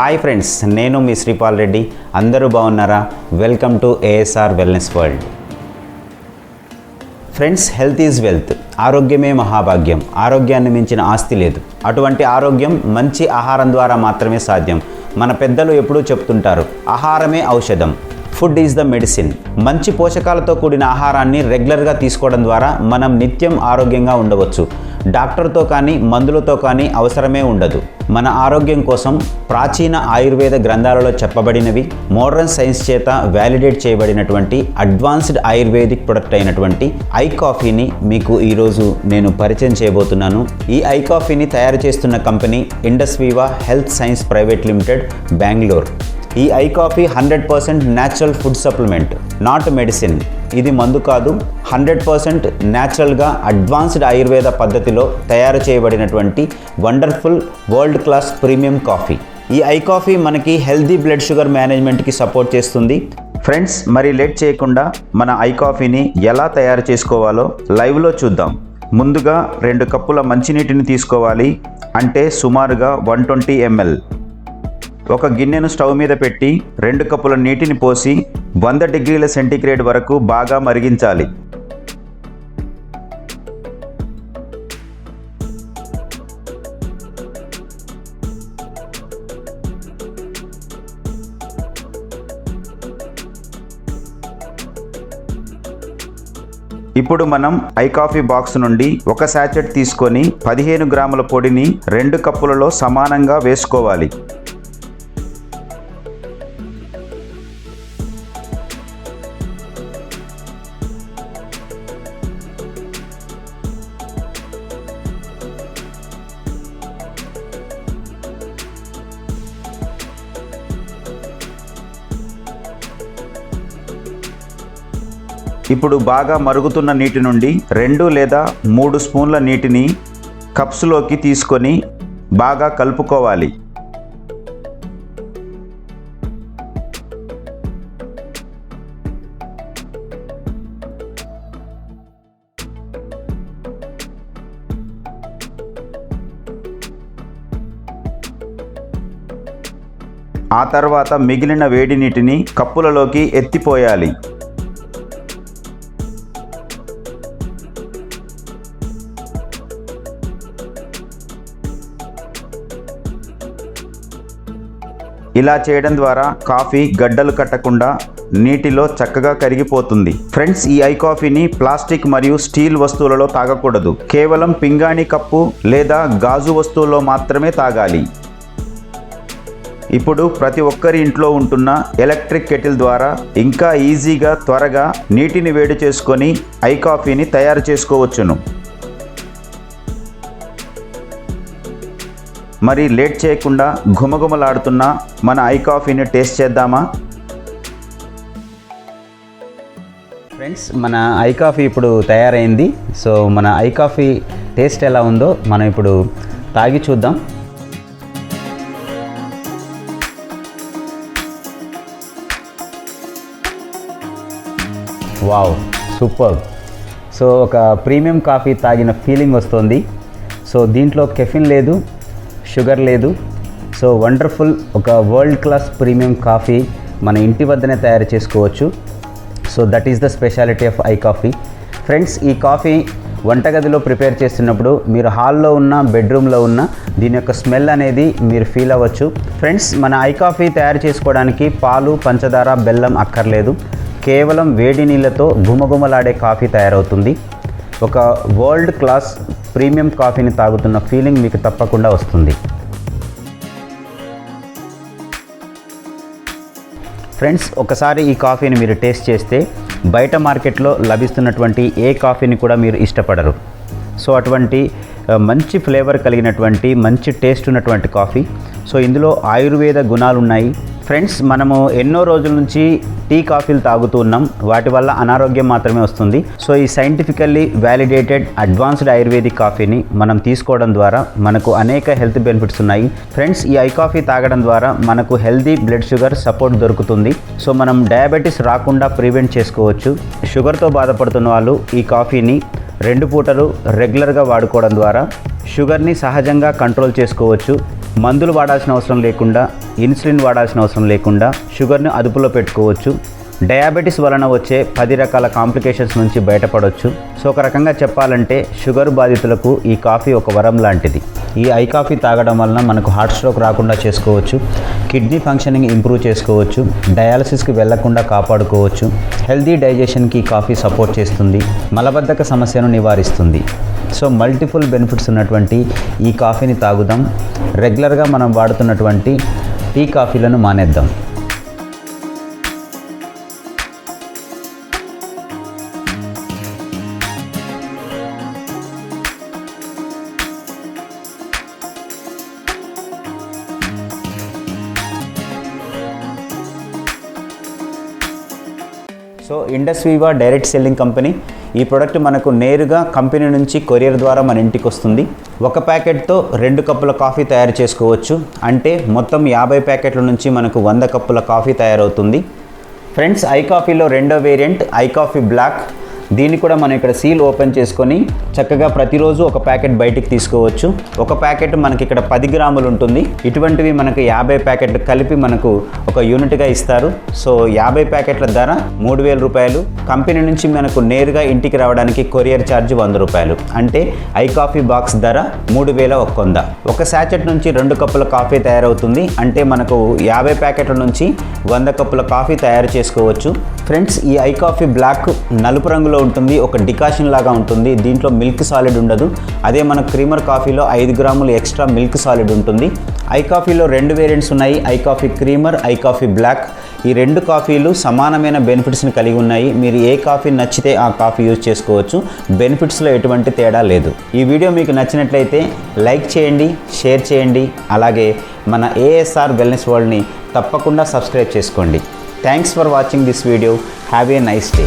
Hi friends నేను మీ శ్రీపాల్ రెడ్డి. అందరూ బాగున్నారా? Welcome to ASR wellness world friends health is wealth. ఆరోగ్యమే మహాభాగ్యం. ఆరోగ్యాన్ని మించిన ఆస్తి లేదు. అటువంటి ఆరోగ్యం మంచి ఆహారం ద్వారా మాత్రమే సాధ్యం. మన పెద్దలు ఎప్పుడూ చెప్తుంటారు ఆహారమే ఔషధం. Food is the medicine. మంచి పోషకాలతో కూడిన ఆహారాన్ని రెగ్యులర్గా తీసుకోవడం ద్వారా మనం నిత్యం ఆరోగ్యంగా ఉండవచ్చు. డాక్టర్తో కానీ మందులతో కానీ అవసరమే ఉండదు. మన ఆరోగ్యం కోసం ప్రాచీన ఆయుర్వేద గ్రంథాలలో చెప్పబడినవి మోడర్న్ సైన్స్ చేత వ్యాలిడేట్ చేయబడినటువంటి అడ్వాన్స్డ్ ఆయుర్వేదిక్ ప్రొడక్ట్ అయినటువంటి ఐ కాఫీని మీకు ఈరోజు నేను పరిచయం చేయబోతున్నాను. ఈ ఐ కాఫీని తయారు చేస్తున్న company IndusViva health science private limited Bengaluru. ఈ I coffee hundred percent natural food supplement not medicine. ఇది మందు కాదు హండ్రెడ్ పర్సెంట్ న్యాచురల్గా అడ్వాన్స్డ్ ఆయుర్వేద పద్ధతిలో తయారు చేయబడినటువంటి wonderful world class premium coffee. ఈ ఐ కాఫీ మనకి హెల్దీ బ్లడ్ షుగర్ మేనేజ్మెంట్కి సపోర్ట్ చేస్తుంది. ఫ్రెండ్స్ మరి లేట్ చేయకుండా మన ఐ కాఫీని ఎలా తయారు చేసుకోవాలో లైవ్లో చూద్దాం. ముందుగా రెండు కప్పుల మంచినీటిని తీసుకోవాలి. అంటే సుమారుగా వన్ ట్వంటీ ఎంఎల్. ఒక గిన్నెను స్టవ్ మీద పెట్టి రెండు కప్పుల నీటిని పోసి వంద డిగ్రీల సెంటీగ్రేడ్ వరకు బాగా మరిగించాలి. ఇప్పుడు మనం ఐ కాఫీ బాక్స్ నుండి ఒక శాచెట్ తీసుకొని పదిహేను గ్రాముల పొడిని రెండు కప్పులలో సమానంగా వేసుకోవాలి. ఇప్పుడు బాగా మరుగుతున్న నీటి నుండి రెండు లేదా మూడు స్పూన్ల నీటిని కప్స్లోకి తీసుకొని బాగా కలుపుకోవాలి. ఆ తర్వాత మిగిలిన వేడి నీటిని కప్పులలోకి ఎత్తిపోయాలి. ఇలా చేయడం ద్వారా కాఫీ గడ్డలు కట్టకుండా నీటిలో చక్కగా కరిగిపోతుంది. ఫ్రెండ్స్ ఈ ఐ కాఫీని ప్లాస్టిక్ మరియు స్టీల్ వస్తువులలో తాగకూడదు. కేవలం పింగాణి కప్పు లేదా గాజు వస్తువుల్లో మాత్రమే తాగాలి. ఇప్పుడు ప్రతి ఒక్కరి ఇంట్లో ఉంటున్న ఎలక్ట్రిక్ కెటిల్ ద్వారా ఇంకా ఈజీగా త్వరగా నీటిని వేడి చేసుకొని ఐ కాఫీని తయారు చేసుకోవచ్చును. మరి లేట్ చేయకుండా ఘుమఘుమలాడుతున్న మన ఐ కాఫీని టేస్ట్ చేద్దామా? ఫ్రెండ్స్ మన ఐ కాఫీ ఇప్పుడు తయారైంది. సో మన ఐ కాఫీ టేస్ట్ ఎలా ఉందో మనం ఇప్పుడు తాగి చూద్దాం. Wow super. సో ఒక ప్రీమియం కాఫీ తాగిన ఫీలింగ్ వస్తుంది. సో దీంట్లో కెఫిన్ లేదు. షుగర్ లేదు. సో వండర్ఫుల్ ఒక వరల్డ్ క్లాస్ ప్రీమియం కాఫీ మన ఇంటి వద్దనే తయారు చేసుకోవచ్చు. So that is the speciality of I coffee. Friends ఈ కాఫీ వంటగదిలో ప్రిపేర్ చేస్తున్నప్పుడు మీరు హాల్లో ఉన్న బెడ్రూమ్లో ఉన్న దీని యొక్క స్మెల్ అనేది మీరు ఫీల్ అవ్వచ్చు. ఫ్రెండ్స్ మన ఐ కాఫీ తయారు చేసుకోవడానికి పాలు పంచదార బెల్లం అక్కర్లేదు. కేవలం వేడి నీళ్ళతో గుమగుమలాడే కాఫీ తయారవుతుంది. ఒక వరల్డ్ క్లాస్ ప్రీమియం కాఫీని తాగుతున్న ఫీలింగ్ మీకు తప్పకుండా వస్తుంది. ఫ్రెండ్స్ ఒకసారి ఈ కాఫీని మీరు టేస్ట్ చేస్తే బయట మార్కెట్లో లభిస్తున్నటువంటి ఏ కాఫీని కూడా మీరు ఇష్టపడరు. సో అటువంటి మంచి ఫ్లేవర్ కలిగినటువంటి మంచి టేస్ట్ ఉన్నటువంటి కాఫీ సో ఇందులో ఆయుర్వేద గుణాలు ఉన్నాయి ఫ్రెండ్స్ మనము ఎన్నో రోజుల నుంచి టీ కాఫీలు తాగుతూ ఉన్నాం. వాటి వల్ల అనారోగ్యం మాత్రమే వస్తుంది. సో ఈ సైంటిఫికల్లీ వ్యాలిడేటెడ్ అడ్వాన్స్డ్ ఆయుర్వేదిక్ కాఫీని మనం తీసుకోవడం ద్వారా మనకు అనేక హెల్త్ బెనిఫిట్స్ ఉన్నాయి. ఫ్రెండ్స్ ఈ ఐ కాఫీ తాగడం ద్వారా మనకు హెల్దీ బ్లడ్ షుగర్ సపోర్ట్ దొరుకుతుంది. సో మనం డయాబెటీస్ రాకుండా ప్రివెంట్ చేసుకోవచ్చు. షుగర్తో బాధపడుతున్న వాళ్ళు ఈ కాఫీని రెండు పూటలు రెగ్యులర్గా వాడుకోవడం ద్వారా షుగర్ని సహజంగా కంట్రోల్ చేసుకోవచ్చు. మందులు వాడాల్సిన అవసరం లేకుండా ఇన్సులిన్ వాడాల్సిన అవసరం లేకుండా షుగర్ని అదుపులో పెట్టుకోవచ్చు. డయాబెటీస్ వలన వచ్చే పది రకాల కాంప్లికేషన్స్ నుంచి బయటపడవచ్చు సో ఒక రకంగా చెప్పాలంటే షుగర్ బాధితులకు ఈ కాఫీ ఒక వరం లాంటిది. ఈ ఐ కాఫీ తాగడం వలన మనకు హార్ట్ స్ట్రోక్ రాకుండా చేసుకోవచ్చు. కిడ్నీ ఫంక్షనింగ్ ఇంప్రూవ్ చేసుకోవచ్చు. డయాలసిస్కి వెళ్ళకుండా కాపాడుకోవచ్చు. హెల్దీ డైజెషన్కి కాఫీ సపోర్ట్ చేస్తుంది. మలబద్ధక సమస్యను నివారిస్తుంది. సో మల్టిపుల్ బెనిఫిట్స్ ఉన్నటువంటి ఈ కాఫీని తాగుదాం. రెగ్యులర్గా మనం వాడుతున్నటువంటి టీ కాఫీలను మానేద్దాం. So Indus Viva direct selling company ఈ ప్రోడక్ట్ మనకు నేరుగా కంపెనీ నుంచి కొరియర్ ద్వారా మన ఇంటికి వస్తుంది. ఒక ప్యాకెట్తో రెండు కప్పుల కాఫీ తయారు చేసుకోవచ్చు. అంటే మొత్తం యాభై ప్యాకెట్ల నుంచి మనకు వంద కప్పుల కాఫీ తయారవుతుంది. ఫ్రెండ్స్ ఐ కాఫీలో రెండో వేరియంట్ ఐ కాఫీ బ్లాక్. దీన్ని కూడా మనం ఇక్కడ సీల్ ఓపెన్ చేసుకొని చక్కగా ప్రతిరోజు ఒక ప్యాకెట్ బయటికి తీసుకోవచ్చు. ఒక ప్యాకెట్ మనకి ఇక్కడ పది గ్రాములు ఉంటుంది. ఇటువంటివి మనకు యాభై ప్యాకెట్లు కలిపి మనకు ఒక యూనిట్గా ఇస్తారు. సో యాభై ప్యాకెట్ల ధర మూడు వేల రూపాయలు. కంపెనీ నుంచి మనకు నేరుగా ఇంటికి రావడానికి కొరియర్ ఛార్జ్ వంద రూపాయలు. అంటే ఐ కాఫీ బాక్స్ ధర మూడు వేల ఒక్క వంద. ఒక శాచెట్ నుంచి రెండు కప్పుల కాఫీ తయారవుతుంది. అంటే మనకు యాభై ప్యాకెట్ల నుంచి వంద కప్పుల కాఫీ తయారు చేసుకోవచ్చు. ఫ్రెండ్స్ ఈ ఐ కాఫీ బ్లాక్ నలుపు రంగులో ఉంటుంది ఒక డికాషన్ లాగా ఉంటుంది. దీంట్లో మిల్క్ సాలిడ్ ఉండదు. అదే మన క్రీమర్ కాఫీలో ఐదు గ్రాములు ఎక్స్ట్రా మిల్క్ సాలిడ్ ఉంటుంది. ఐ కాఫీలో రెండు వేరియంట్స్ ఉన్నాయి. I coffee creamer I coffee black. ఈ రెండు కాఫీలు సమానమైన బెనిఫిట్స్ని కలిగి ఉన్నాయి. మీరు ఏ కాఫీ నచ్చితే ఆ కాఫీ యూజ్ చేసుకోవచ్చు. బెనిఫిట్స్లో ఎటువంటి తేడా లేదు. ఈ వీడియో మీకు నచ్చినట్లయితే లైక్ చేయండి షేర్ చేయండి. అలాగే మన ఏఎస్ఆర్ వెల్నెస్ వరల్డ్ని తప్పకుండా సబ్స్క్రైబ్ చేసుకోండి. Thanks for watching this video have a nice day